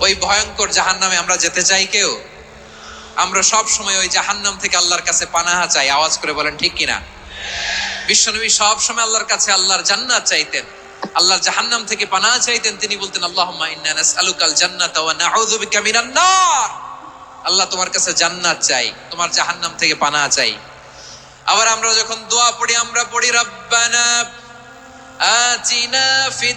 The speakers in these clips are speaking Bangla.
ওই ভয়ঙ্কর জাহান্নামে আমরা যেতে চাই কেউ? আমরা সব সময় ওই জাহান্নাম থেকে আল্লাহর কাছে পানাহা চাই। আওয়াজ করে বলেন, ঠিক কিনা? বিশ্বনবী সব সময় আল্লাহর কাছে আল্লাহর জান্নাত চাইতেন। আল্লাহর জাহান্নাম থেকে পানাহ চাইতেন। তিনি বলতেন, আল্লাহুম্মা ইন্না নাসআলুকাল জান্নাতা ওয়া আল্লাহ তোমার কাছে জান্নাত চাই, তোমার জাহান্নাম থেকে পানাহ চাই। আবার আমরা যখন দোয়া পড়ি, আমরা পড়ি, রব্বানা আতিনা ফিদ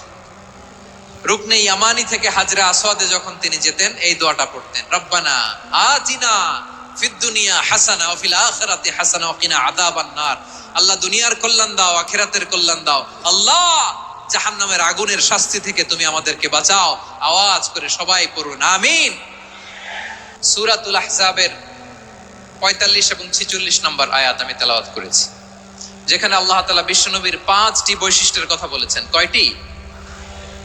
রুকনে ইয়ামানি থেকে হাজরা আসওয়াদে যখন তিনি যেতেন, এই দোয়াটা পড়তেন, রব্বানা আতিনা ফিদ দুনিয়া হাসানা ওয়া ফিল আখিরাতি হাসানা ওয়া কিনা আযাবান নার। আল্লাহ দুনিয়ার কল্যাণ দাও, আখিরাতের কল্যাণ দাও। আল্লাহ, জাহান্নামের আগুনের শাস্তি থেকে তুমি আমাদেরকে বাঁচাও। আওয়াজ করে সবাই পড়ুন, আমিন। সুরাতুল আহজাবের পঁয়তাল্লিশ এবং ছিচল্লিশ নম্বর আয়াত আমি তেলাওয়াত করেছি, যেখানে আল্লাহ তালা বিশ্বনবীর পাঁচটি বৈশিষ্ট্যের কথা বলেছেন। কয়টি?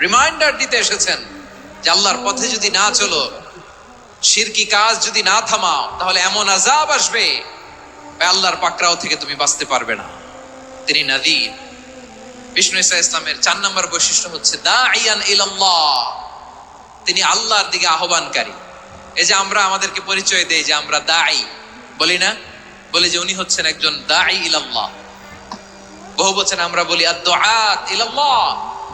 রিমাইন্ডার দিতে এসেছেন যে আল্লাহর পথে যদি না চলো শিরকি কাজ যদি না থামাও, তাহলে এমন আজাব আসবে আল্লাহর পাকড়াও থেকে তুমি বাঁচতে পারবে না। তিনি নাদির বিষ্ণু ইসা ইসলামের চার নম্বর বৈশিষ্ট্য হচ্ছে তিনি আল্লাহর দিকে আহ্বানকারী। এই যে আমরা আমাদেরকে পরিচয় দেই যে আমরা দাই বলি না? বলি যে উনি হচ্ছেন একজন দাই ইলাল্লাহ। বহু বচন আমরা বলি আদ ইলাল্লাহ।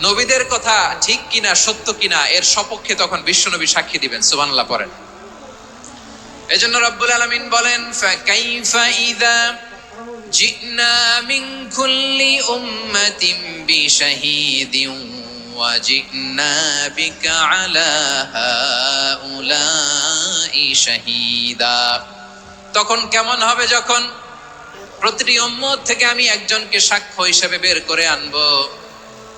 নবীদের কথা ঠিক কিনা, সত্য কিনা, এর সপক্ষে তখন বিশ্বনবী সাক্ষী দিবেন। সুবহানাল্লাহ, পড়েন। এজন্য রব্বুল আলামিন বলেন শাহিদা। তখন কেমন হবে যখন প্রতিটি উম্মত থেকে আমি একজনকে সাক্ষ্য হিসেবে বের করে আনব?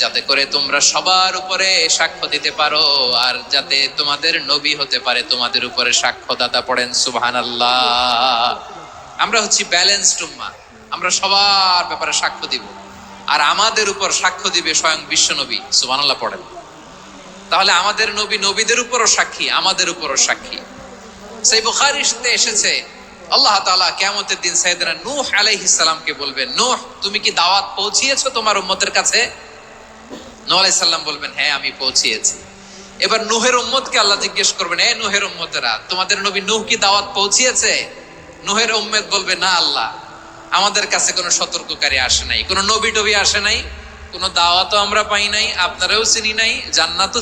যাতে করে তোমরা সবার উপরে সাক্ষ্য দিতে পারো, আর যাতে তোমাদের নবী হতে পারে, তোমাদের উপরে সাক্ষ্যদাতা পড়েন সুবহান আমরা হচ্ছি ব্যালেন্সড উম্মা, আমরা সবার ব্যাপারে সাক্ষ্য দিব। আর আমাদের উপর সাক্ষ্য দিবে স্বয়ং বিশ্ব নবী বিশ্বনবী সুবহানাল্লাহ পড়েন। তাহলে আমাদের নবী নবীদের উপরও সাক্ষী, আমাদের উপরও সাক্ষী। সেই বুখারিতে এসেছে, আল্লাহ তাআলা কিয়ামতের দিন সাইয়েদনা নূহ আলাইহিস সালামকে বলবেন, নূহ, তুমি কি দাওয়াত পৌঁছিয়েছো তোমার উম্মতের কাছে? সালাম বলবেন হ্যাঁ আমি পৌঁছিয়েছি। এবার নুহের উম্মতকে আল্লাহ জিজ্ঞেস করবেন, এ নুহের উম্মতেরা, তোমাদের নবী নুহ কি দাওয়াত পৌঁছিয়েছে? নুহের উম্মেদ বলবে, না আল্লাহ, আমাদের কাছে কোনো সতর্ককারী আসে নাই, কোনো নবী টবি আসে নাই, কোনো দাওয়াতও আমরা পাই নাই, আপনারাও চিনি নাই, জান্নাতও